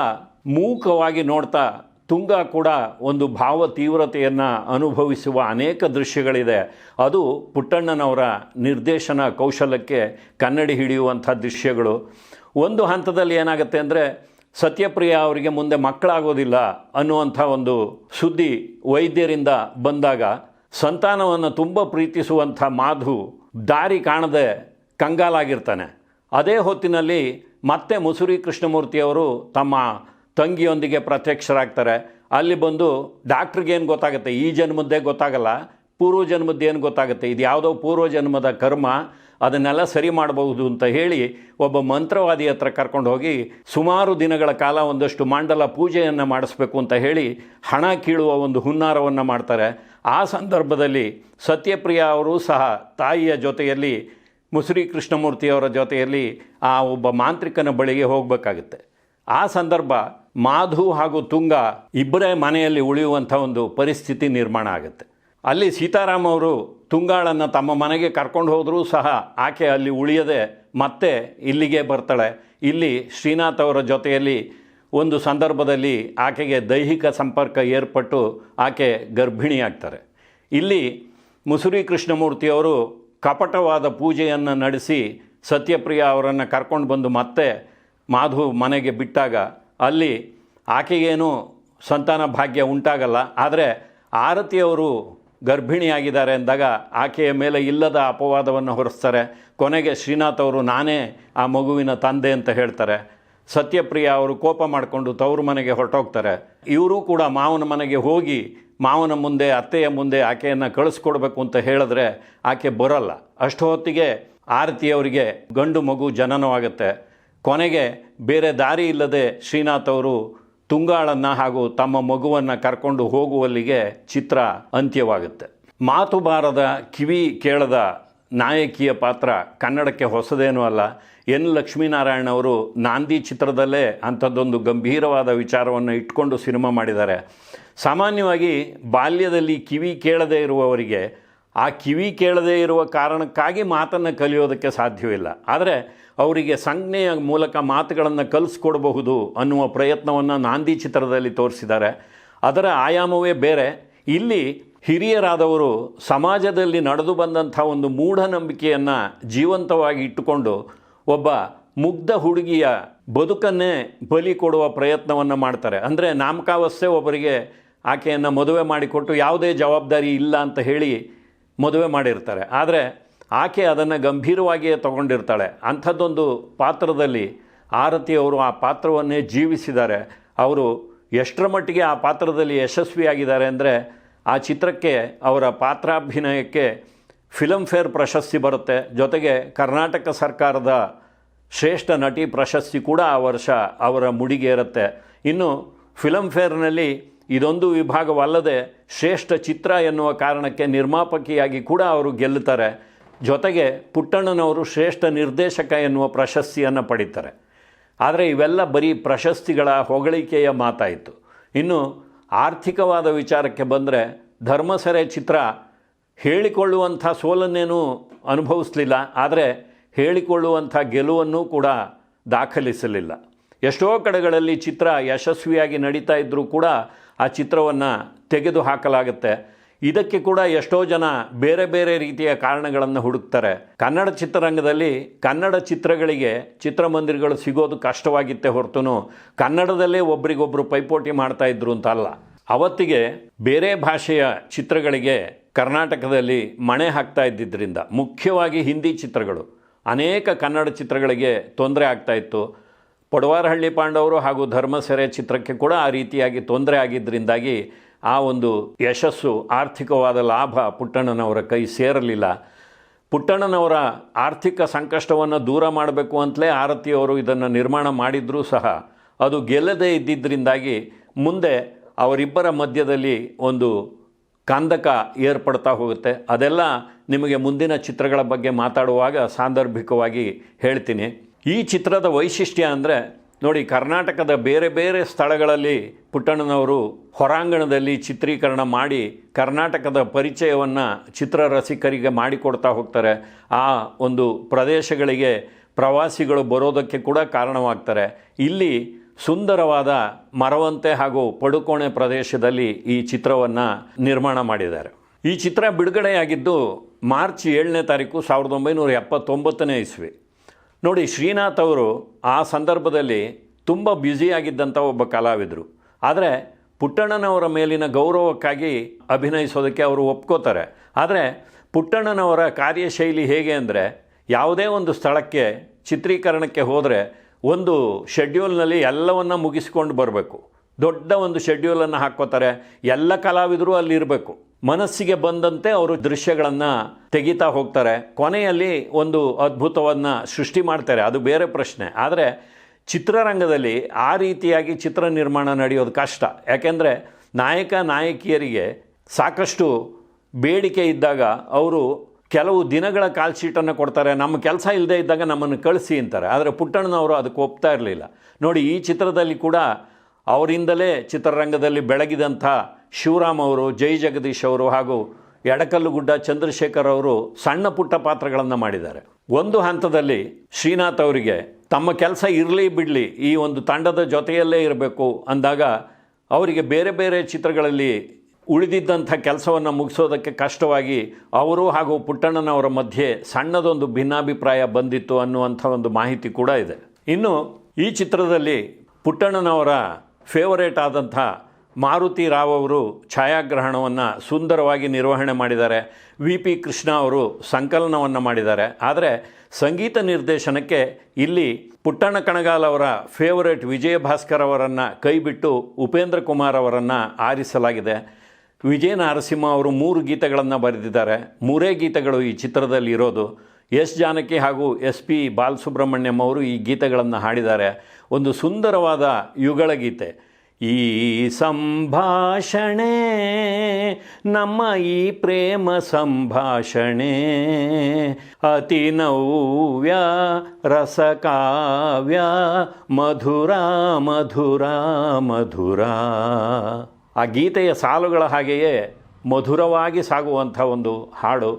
S1: ಮೂಕವಾಗಿ ನೋಡ್ತಾ ತುಂಗ ಕೂಡ ಒಂದು ಭಾವ ತೀವ್ರತೆಯನ್ನು ಅನುಭವಿಸುವ ಅನೇಕ ದೃಶ್ಯಗಳಿದೆ. ಅದು ಪುಟ್ಟಣ್ಣನವರ ನಿರ್ದೇಶನ ಕೌಶಲಕ್ಕೆ ಕನ್ನಡಿ ಹಿಡಿಯುವಂಥ ದೃಶ್ಯಗಳು. ಒಂದು ಹಂತದಲ್ಲಿ ಏನಾಗುತ್ತೆ ಅಂದರೆ ಸತ್ಯಪ್ರಿಯ ಅವರಿಗೆ ಮುಂದೆ ಮಕ್ಕಳಾಗೋದಿಲ್ಲ ಅನ್ನುವಂಥ ಒಂದು ಸುದ್ದಿ ವೈದ್ಯರಿಂದ ಬಂದಾಗ ಸಂತಾನವನ್ನು ತುಂಬ ಪ್ರೀತಿಸುವಂಥ ಮಾಧು ದಾರಿ ಕಾಣದೆ ಕಂಗಾಲಾಗಿರ್ತಾನೆ. ಅದೇ ಹೊತ್ತಿನಲ್ಲಿ ಮತ್ತೆ ಮುಸುರಿ ಕೃಷ್ಣಮೂರ್ತಿಯವರು ತಮ್ಮ ತಂಗಿಯೊಂದಿಗೆ ಪ್ರತ್ಯಕ್ಷರಾಗ್ತಾರೆ. ಅಲ್ಲಿ ಬಂದು ಡಾಕ್ಟ್ರಿಗೆ ಏನು ಗೊತ್ತಾಗುತ್ತೆ? ಈ ಜನ್ಮದ್ದೇ ಗೊತ್ತಾಗಲ್ಲ. ಪೂರ್ವ ಜನ್ಮದ್ದು ಏನು ಗೊತ್ತಾಗುತ್ತೆ? ಇದು ಯಾವುದೋ ಪೂರ್ವ ಜನ್ಮದ ಕರ್ಮ. ಅದನ್ನೆಲ್ಲ ಸರಿ ಮಾಡಬಹುದು ಅಂತ ಹೇಳಿ ಒಬ್ಬ ಮಂತ್ರವಾದಿ ಹತ್ರ ಕರ್ಕೊಂಡು ಹೋಗಿ ಸುಮಾರು ದಿನಗಳ ಕಾಲ ಒಂದಷ್ಟು ಮಂಡಲ ಪೂಜೆಯನ್ನು ಮಾಡಿಸ್ಬೇಕು ಅಂತ ಹೇಳಿ ಹಣ ಕೀಳುವ ಒಂದು ಹುನ್ನಾರವನ್ನು ಮಾಡ್ತಾರೆ. ಆ ಸಂದರ್ಭದಲ್ಲಿ ಸತ್ಯಪ್ರಿಯ ಅವರು ಸಹ ತಾಯಿಯ ಜೊತೆಯಲ್ಲಿ ಮುಸುರಿ ಕೃಷ್ಣಮೂರ್ತಿಯವರ ಜೊತೆಯಲ್ಲಿ ಆ ಒಬ್ಬ ಮಾಂತ್ರಿಕನ ಬಳಿಗೆ ಹೋಗಬೇಕಾಗುತ್ತೆ. ಆ ಸಂದರ್ಭ ಮಾಧು ಹಾಗೂ ತುಂಗ ಇಬ್ಬರೇ ಮನೆಯಲ್ಲಿ ಉಳಿಯುವಂಥ ಒಂದು ಪರಿಸ್ಥಿತಿ ನಿರ್ಮಾಣ ಆಗುತ್ತೆ. ಅಲ್ಲಿ ಸೀತಾರಾಮ್ ಅವರು ತುಂಗಾಳನ್ನು ತಮ್ಮ ಮನೆಗೆ ಕರ್ಕೊಂಡು ಹೋದರೂ ಸಹ ಆಕೆ ಅಲ್ಲಿ ಉಳಿಯದೆ ಮತ್ತೆ ಇಲ್ಲಿಗೆ ಬರ್ತಾಳೆ. ಇಲ್ಲಿ ಶ್ರೀನಾಥ್ ಅವರ ಜೊತೆಯಲ್ಲಿ ಒಂದು ಸಂದರ್ಭದಲ್ಲಿ ಆಕೆಗೆ ದೈಹಿಕ ಸಂಪರ್ಕ ಏರ್ಪಟ್ಟು ಆಕೆ ಗರ್ಭಿಣಿಯಾಗ್ತಾರೆ. ಇಲ್ಲಿ ಮುಸುರಿ ಕೃಷ್ಣಮೂರ್ತಿಯವರು ಕಪಟವಾದ ಪೂಜೆಯನ್ನು ನಡೆಸಿ ಸತ್ಯಪ್ರಿಯ ಅವರನ್ನು ಕರ್ಕೊಂಡು ಬಂದು ಮತ್ತೆ ಮಾಧು ಮನೆಗೆ ಬಿಟ್ಟಾಗ ಅಲ್ಲಿ ಆಕೆಗೇನು ಸಂತಾನ ಭಾಗ್ಯ ಉಂಟಾಗಲ್ಲ. ಆದರೆ ಆರತಿಯವರು ಗರ್ಭಿಣಿಯಾಗಿದ್ದಾರೆ ಅಂದಾಗ ಆಕೆಯ ಮೇಲೆ ಇಲ್ಲದ ಅಪವಾದವನ್ನು ಹೊರಿಸ್ತಾರೆ. ಕೊನೆಗೆ ಶ್ರೀನಾಥ್ ಅವರು, ನಾನೇ ಆ ಮಗುವಿನ ತಂದೆ ಅಂತ ಹೇಳ್ತಾರೆ. ಸತ್ಯಪ್ರಿಯ ಅವರು ಕೋಪ ಮಾಡಿಕೊಂಡು ತವರು ಮನೆಗೆ ಹೊರಟೋಗ್ತಾರೆ. ಇವರು ಕೂಡ ಮಾವನ ಮನೆಗೆ ಹೋಗಿ ಮಾವನ ಮುಂದೆ, ಅತ್ತೆಯ ಮುಂದೆ ಆಕೆಯನ್ನು ಕಳಿಸ್ಕೊಡ್ಬೇಕು ಅಂತ ಹೇಳಿದ್ರೆ ಆಕೆ ಬರೋಲ್ಲ. ಅಷ್ಟು ಹೊತ್ತಿಗೆ ಆರತಿಯವರಿಗೆ ಗಂಡು ಮಗು ಜನನವಾಗುತ್ತೆ. ಕೊನೆಗೆ ಬೇರೆ ದಾರಿ ಇಲ್ಲದೆ ಶ್ರೀನಾಥ್ ಅವರು ತುಂಗಾಳನ್ನು ಹಾಗೂ ತಮ್ಮ ಮಗುವನ್ನು ಕರ್ಕೊಂಡು ಹೋಗುವಲ್ಲಿಗೆ ಚಿತ್ರ ಅಂತ್ಯವಾಗುತ್ತೆ. ಮಾತು ಬಾರದ ಕಿವಿ ಕೇಳದ ನಾಯಕಿಯ ಪಾತ್ರ ಕನ್ನಡಕ್ಕೆ ಹೊಸದೇನೂ ಅಲ್ಲ. ಎನ್ ಲಕ್ಷ್ಮೀನಾರಾಯಣ ಅವರು ನಾಂದಿ ಚಿತ್ರದಲ್ಲೇ ಅಂಥದ್ದೊಂದು ಗಂಭೀರವಾದ ವಿಚಾರವನ್ನು ಇಟ್ಕೊಂಡು ಸಿನಿಮಾ ಮಾಡಿದ್ದಾರೆ. ಸಾಮಾನ್ಯವಾಗಿ ಬಾಲ್ಯದಲ್ಲಿ ಕಿವಿ ಕೇಳದೇ ಇರುವವರಿಗೆ ಆ ಕಿವಿ ಕೇಳದೇ ಇರುವ ಕಾರಣಕ್ಕಾಗಿ ಮಾತನ್ನು ಕಲಿಯೋದಕ್ಕೆ ಸಾಧ್ಯವಿಲ್ಲ. ಆದರೆ ಅವರಿಗೆ ಸಂಜ್ಞೆಯ ಮೂಲಕ ಮಾತುಗಳನ್ನು ಕಲಿಸ್ಕೊಡಬಹುದು ಅನ್ನುವ ಪ್ರಯತ್ನವನ್ನು ನಾಂದಿ ಚಿತ್ರದಲ್ಲಿ ತೋರಿಸಿದ್ದಾರೆ. ಅದರ ಆಯಾಮವೇ ಬೇರೆ. ಇಲ್ಲಿ ಹಿರಿಯರಾದವರು ಸಮಾಜದಲ್ಲಿ ನಡೆದು ಬಂದಂಥ ಒಂದು ಮೂಢನಂಬಿಕೆಯನ್ನು ಜೀವಂತವಾಗಿ ಇಟ್ಟುಕೊಂಡು ಒಬ್ಬ ಮುಗ್ಧ ಹುಡುಗಿಯ ಬದುಕನ್ನೇ ಬಲಿ ಕೊಡುವ ಪ್ರಯತ್ನವನ್ನು ಮಾಡ್ತಾರೆ. ಅಂದರೆ ನಾಮಕಾವಸ್ಥೆ ಒಬ್ಬರಿಗೆ ಆಕೆಯನ್ನು ಮದುವೆ ಮಾಡಿಕೊಟ್ಟು ಯಾವುದೇ ಜವಾಬ್ದಾರಿ ಇಲ್ಲ ಅಂತ ಹೇಳಿ ಮದುವೆ ಮಾಡಿರ್ತಾರೆ. ಆದರೆ ಆಕೆ ಅದನ್ನು ಗಂಭೀರವಾಗಿಯೇ ತಗೊಂಡಿರ್ತಾಳೆ. ಅಂಥದ್ದೊಂದು ಪಾತ್ರದಲ್ಲಿ ಆರತಿಯವರು ಆ ಪಾತ್ರವನ್ನೇ ಜೀವಿಸಿದ್ದಾರೆ. ಅವರು ಎಷ್ಟರ ಮಟ್ಟಿಗೆ ಆ ಪಾತ್ರದಲ್ಲಿ ಯಶಸ್ವಿಯಾಗಿದ್ದಾರೆ ಅಂದರೆ ಆ ಚಿತ್ರಕ್ಕೆ ಅವರ ಪಾತ್ರಾಭಿನಯಕ್ಕೆ ಫಿಲಮ್ಫೇರ್ ಪ್ರಶಸ್ತಿ ಬರುತ್ತೆ. ಜೊತೆಗೆ ಕರ್ನಾಟಕ ಸರ್ಕಾರದ ಶ್ರೇಷ್ಠ ನಟಿ ಪ್ರಶಸ್ತಿ ಕೂಡ ಆ ವರ್ಷ ಅವರ ಮುಡಿಗೇರುತ್ತೆ. ಇನ್ನು ಫಿಲಮ್ಫೇರ್ನಲ್ಲಿ ಇದೊಂದು ವಿಭಾಗವಲ್ಲದೆ ಶ್ರೇಷ್ಠ ಚಿತ್ರ ಎನ್ನುವ ಕಾರಣಕ್ಕೆ ನಿರ್ಮಾಪಕಿಯಾಗಿ ಕೂಡ ಅವರು ಗೆಲ್ಲುತ್ತಾರೆ. ಜೊತೆಗೆ ಪುಟ್ಟಣ್ಣನವರು ಶ್ರೇಷ್ಠ ನಿರ್ದೇಶಕ ಎನ್ನುವ ಪ್ರಶಸ್ತಿಯನ್ನು ಪಡೀತಾರೆ. ಆದರೆ ಇವೆಲ್ಲ ಬರೀ ಪ್ರಶಸ್ತಿಗಳ ಹೊಗಳಿಕೆಯ ಮಾತಾಯಿತು. ಇನ್ನು ಆರ್ಥಿಕವಾದ ವಿಚಾರಕ್ಕೆ ಬಂದರೆ ಧರ್ಮಸರೆ ಚಿತ್ರ ಹೇಳಿಕೊಳ್ಳುವಂಥ ಸೋಲನ್ನೇನೂ ಅನುಭವಿಸಲಿಲ್ಲ. ಆದರೆ ಹೇಳಿಕೊಳ್ಳುವಂಥ ಗೆಲುವನ್ನು ಕೂಡ ದಾಖಲಿಸಲಿಲ್ಲ. ಎಷ್ಟೋ ಕಡೆಗಳಲ್ಲಿ ಚಿತ್ರ ಯಶಸ್ವಿಯಾಗಿ ನಡೀತಾ ಇದ್ದರೂ ಕೂಡ ಆ ಚಿತ್ರವನ್ನು ತೆಗೆದು ಹಾಕಲಾಗುತ್ತೆ ಇದಕ್ಕೆ ಕೂಡ ಎಷ್ಟೋ ಜನ ಬೇರೆ ಬೇರೆ ರೀತಿಯ ಕಾರಣಗಳನ್ನು ಹುಡುಕ್ತಾರೆ. ಕನ್ನಡ ಚಿತ್ರರಂಗದಲ್ಲಿ ಕನ್ನಡ ಚಿತ್ರಗಳಿಗೆ ಚಿತ್ರಮಂದಿರಗಳು ಸಿಗೋದು ಕಷ್ಟವಾಗಿತ್ತೆ ಹೊರತು ಕನ್ನಡದಲ್ಲೇ ಒಬ್ರಿಗೊಬ್ಬರು ಪೈಪೋಟಿ ಮಾಡ್ತಾ ಇದ್ರು ಅಂತ ಅಲ್ಲ ಅವತ್ತಿಗೆ ಬೇರೆ ಭಾಷೆಯ ಚಿತ್ರಗಳಿಗೆ ಕರ್ನಾಟಕದಲ್ಲಿ ಮಣೆ ಹಾಕ್ತಾ ಇದ್ದಿದ್ದರಿಂದ ಮುಖ್ಯವಾಗಿ ಹಿಂದಿ ಚಿತ್ರಗಳು. ಅನೇಕ ಕನ್ನಡ ಚಿತ್ರಗಳಿಗೆ ತೊಂದರೆ ಆಗ್ತಾ ಇತ್ತು. ಪಡವಾರಹಳ್ಳಿ ಪಾಂಡವರು ಹಾಗೂ ಧರ್ಮಸೆರೆ ಚಿತ್ರಕ್ಕೆ ಕೂಡ ಆ ರೀತಿಯಾಗಿ ತೊಂದರೆ ಆಗಿದ್ದರಿಂದಾಗಿ ಆ ಒಂದು ಯಶಸ್ಸು, ಆರ್ಥಿಕವಾದ ಲಾಭ ಪುಟ್ಟಣ್ಣನವರ ಕೈ ಸೇರಲಿಲ್ಲ. ಪುಟ್ಟಣ್ಣನವರ ಆರ್ಥಿಕ ಸಂಕಷ್ಟವನ್ನು ದೂರ ಮಾಡಬೇಕು ಅಂತಲೇ ಆರತಿಯವರು ಇದನ್ನು ನಿರ್ಮಾಣ ಮಾಡಿದರೂ ಸಹ ಅದು ಗೆಲ್ಲದೇ ಇದ್ದಿದ್ದರಿಂದಾಗಿ ಮುಂದೆ ಅವರಿಬ್ಬರ ಮಧ್ಯದಲ್ಲಿ ಒಂದು ಕಂದಕ ಏರ್ಪಡ್ತಾ ಹೋಗುತ್ತೆ. ಅದೆಲ್ಲ ನಿಮಗೆ ಮುಂದಿನ ಚಿತ್ರಗಳ ಬಗ್ಗೆ ಮಾತಾಡುವಾಗ ಸಾಂದರ್ಭಿಕವಾಗಿ ಹೇಳ್ತೀನಿ. ಈ ಚಿತ್ರದ ವೈಶಿಷ್ಟ್ಯ ಅಂದರೆ, ನೋಡಿ, ಕರ್ನಾಟಕದ ಬೇರೆ ಬೇರೆ ಸ್ಥಳಗಳಲ್ಲಿ ಪುಟ್ಟಣ್ಣನವರು ಹೊರಾಂಗಣದಲ್ಲಿ ಚಿತ್ರೀಕರಣ ಮಾಡಿ ಕರ್ನಾಟಕದ ಪರಿಚಯವನ್ನು ಚಿತ್ರರಸಿಕರಿಗೆ ಮಾಡಿಕೊಡ್ತಾ ಹೋಗ್ತಾರೆ. ಆ ಒಂದು ಪ್ರದೇಶಗಳಿಗೆ ಪ್ರವಾಸಿಗಳು ಬರೋದಕ್ಕೆ ಕೂಡ ಕಾರಣವಾಗ್ತಾರೆ. ಇಲ್ಲಿ ಸುಂದರವಾದ ಮರವಂತೆ ಹಾಗೂ ಪಡುಕೋಣೆ ಪ್ರದೇಶದಲ್ಲಿ ಈ ಚಿತ್ರವನ್ನು ನಿರ್ಮಾಣ ಮಾಡಿದ್ದಾರೆ. ಈ ಚಿತ್ರ ಬಿಡುಗಡೆಯಾಗಿದ್ದು ಮಾರ್ಚ್ ಏಳನೇ ತಾರೀಕು ಸಾವಿರದ ಒಂಬೈನೂರ ಎಪ್ಪತ್ತೊಂಬತ್ತನೇ ಇಸ್ವಿ. ನೋಡಿ, ಶ್ರೀನಾಥ್ ಅವರು ಆ ಸಂದರ್ಭದಲ್ಲಿ ತುಂಬ ಬ್ಯುಸಿಯಾಗಿದ್ದಂಥ ಒಬ್ಬ ಕಲಾವಿದರು. ಆದರೆ ಪುಟ್ಟಣ್ಣನವರ ಮೇಲಿನ ಗೌರವಕ್ಕಾಗಿ ಅಭಿನಯಿಸೋದಕ್ಕೆ ಅವರು ಒಪ್ಕೋತಾರೆ. ಆದರೆ ಪುಟ್ಟಣ್ಣನವರ ಕಾರ್ಯಶೈಲಿ ಹೇಗೆ ಅಂದರೆ ಯಾವುದೇ ಒಂದು ಸ್ಥಳಕ್ಕೆ ಚಿತ್ರೀಕರಣಕ್ಕೆ ಹೋದರೆ ಒಂದು ಶೆಡ್ಯೂಲ್ನಲ್ಲಿ ಎಲ್ಲವನ್ನು ಮುಗಿಸ್ಕೊಂಡು ಬರಬೇಕು. ದೊಡ್ಡ ಒಂದು ಶೆಡ್ಯೂಲನ್ನು ಹಾಕ್ಕೋತಾರೆ. ಎಲ್ಲ ಕಲಾವಿದರು ಅಲ್ಲಿ ಇರಬೇಕು. ಮನಸ್ಸಿಗೆ ಬಂದಂತೆ ಅವರು ದೃಶ್ಯಗಳನ್ನು ತೆಗಿತಾ ಹೋಗ್ತಾರೆ. ಕೊನೆಯಲ್ಲಿ ಒಂದು ಅದ್ಭುತವನ್ನು ಸೃಷ್ಟಿ ಮಾಡ್ತಾರೆ. ಅದು ಬೇರೆ ಪ್ರಶ್ನೆ. ಆದರೆ ಚಿತ್ರರಂಗದಲ್ಲಿ ಆ ರೀತಿಯಾಗಿ ಚಿತ್ರ ನಿರ್ಮಾಣ ನಡೆಯೋದು ಕಷ್ಟ. ಯಾಕೆಂದರೆ ನಾಯಕ ನಾಯಕಿಯರಿಗೆ ಸಾಕಷ್ಟು ಬೇಡಿಕೆ ಇದ್ದಾಗ ಅವರು ಕೆಲವು ದಿನಗಳ ಕಾಲ್ ಶೀಟನ್ನು ಕೊಡ್ತಾರೆ. ನಮ್ಮ ಕೆಲಸ ಇಲ್ಲದೆ ಇದ್ದಾಗ ನಮ್ಮನ್ನು ಕಳಿಸಿ ಅಂತಾರೆ. ಆದರೆ ಪುಟ್ಟಣ್ಣನವರು ಅದಕ್ಕೆ ಒಪ್ತಾ ಇರಲಿಲ್ಲ. ನೋಡಿ, ಈ ಚಿತ್ರದಲ್ಲಿ ಕೂಡ ಅವರಿಂದಲೇ ಚಿತ್ರರಂಗದಲ್ಲಿ ಬೆಳಗಿದಂಥ ಶಿವರಾಮ್ ಅವರು, ಜೈ ಜಗದೀಶ್ ಅವರು ಹಾಗೂ ಎಡಕಲ್ಲುಗುಡ್ಡ ಚಂದ್ರಶೇಖರ್ ಅವರು ಸಣ್ಣ ಪುಟ್ಟ ಪಾತ್ರಗಳನ್ನು ಮಾಡಿದ್ದಾರೆ. ಒಂದು ಹಂತದಲ್ಲಿ ಶ್ರೀನಾಥ್ ಅವರಿಗೆ, ತಮ್ಮ ಕೆಲಸ ಇರಲಿ ಬಿಡಲಿ, ಈ ಒಂದು ತಂಡದ ಜೊತೆಯಲ್ಲೇ ಇರಬೇಕು ಅಂದಾಗ ಅವರಿಗೆ ಬೇರೆ ಬೇರೆ ಚಿತ್ರಗಳಲ್ಲಿ ಉಳಿದಿದ್ದಂಥ ಕೆಲಸವನ್ನು ಮುಗಿಸೋದಕ್ಕೆ ಕಷ್ಟವಾಗಿ ಅವರು ಹಾಗೂ ಪುಟ್ಟಣ್ಣನವರ ಮಧ್ಯೆ ಸಣ್ಣದೊಂದು ಭಿನ್ನಾಭಿಪ್ರಾಯ ಬಂದಿತ್ತು ಅನ್ನುವಂಥ ಒಂದು ಮಾಹಿತಿ ಕೂಡ ಇದೆ. ಇನ್ನು ಈ ಚಿತ್ರದಲ್ಲಿ ಪುಟ್ಟಣ್ಣನವರ ಫೇವರೇಟ್ ಆದಂಥ ಮಾರುತಿ ರಾವ್ ಅವರು ಛಾಯಾಗ್ರಹಣವನ್ನು ಸುಂದರವಾಗಿ ನಿರ್ವಹಣೆ ಮಾಡಿದ್ದಾರೆ. ವಿ ಪಿ ಕೃಷ್ಣ ಅವರು ಸಂಕಲನವನ್ನು ಮಾಡಿದ್ದಾರೆ. ಆದರೆ ಸಂಗೀತ ನಿರ್ದೇಶನಕ್ಕೆ ಇಲ್ಲಿ ಪುಟ್ಟಣ್ಣ ಕಣಗಾಲ್ ಅವರ ಫೇವರೇಟ್ ವಿಜಯ ಭಾಸ್ಕರ್ ಅವರನ್ನು ಕೈಬಿಟ್ಟು ಉಪೇಂದ್ರ ಕುಮಾರ್ ಅವರನ್ನು ಆರಿಸಲಾಗಿದೆ. ವಿಜಯ ನರಸಿಂಹ ಅವರು ಮೂರು ಗೀತೆಗಳನ್ನು ಬರೆದಿದ್ದಾರೆ. ಮೂರೇ ಗೀತೆಗಳು ಈ ಚಿತ್ರದಲ್ಲಿ ಇರೋದು. ಎಸ್ ಜಾನಕಿ ಹಾಗೂ ಎಸ್ ಪಿ ಬಾಲಸುಬ್ರಹ್ಮಣ್ಯಂ ಅವರು ಈ ಗೀತೆಗಳನ್ನು ಹಾಡಿದ್ದಾರೆ. ಒಂದು ಸುಂದರವಾದ ಯುಗಳ ಗೀತೆ. ಈ ಸಂಭಾಷಣೆ, ನಮ್ಮ ಈ ಪ್ರೇಮ ಸಂಭಾಷಣೆ, ಅತಿ ನವ್ಯ ರಸಕಾವ್ಯ, ಮಧುರ ಮಧುರ ಮಧುರ. ಆ ಗೀತೆಯ ಸಾಲುಗಳ ಹಾಗೆಯೇ ಮಧುರವಾಗಿ ಸಾಗುವಂಥ ಒಂದು ಹಾಡು.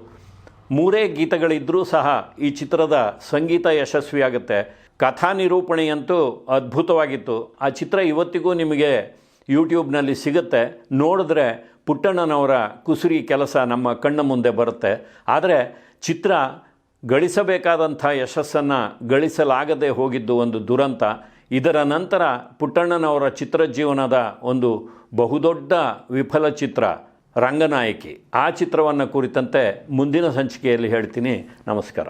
S1: ಮೂರೇ ಗೀತೆಗಳಿದ್ದರೂ ಸಹ ಈ ಚಿತ್ರದ ಸಂಗೀತ ಯಶಸ್ವಿಯಾಗುತ್ತೆ. ಕಥಾ ನಿರೂಪಣೆಯಂತೂ ಅದ್ಭುತವಾಗಿತ್ತು. ಆ ಚಿತ್ರ ಇವತ್ತಿಗೂ ನಿಮಗೆ ಯೂಟ್ಯೂಬ್ನಲ್ಲಿ ಸಿಗುತ್ತೆ. ನೋಡಿದ್ರೆ ಪುಟ್ಟಣ್ಣನವರ ಕುಸುರಿ ಕೆಲಸ ನಮ್ಮ ಕಣ್ಣ ಮುಂದೆ ಬರುತ್ತೆ. ಆದರೆ ಚಿತ್ರ ಗಳಿಸಬೇಕಾದಂಥ ಯಶಸ್ಸನ್ನು ಗಳಿಸಲಾಗದೆ ಹೋಗಿದ್ದು ಒಂದು ದುರಂತ. ಇದರ ನಂತರ ಪುಟ್ಟಣ್ಣನವರ ಚಿತ್ರಜೀವನದ ಒಂದು ಬಹುದೊಡ್ಡ ವಿಫಲ ಚಿತ್ರ, ರಂಗನಾಯಕಿ. ಆ ಚಿತ್ರವನ್ನು ಕುರಿತಂತೆ ಮುಂದಿನ ಸಂಚಿಕೆಯಲ್ಲಿ ಹೇಳ್ತೀನಿ. ನಮಸ್ಕಾರ.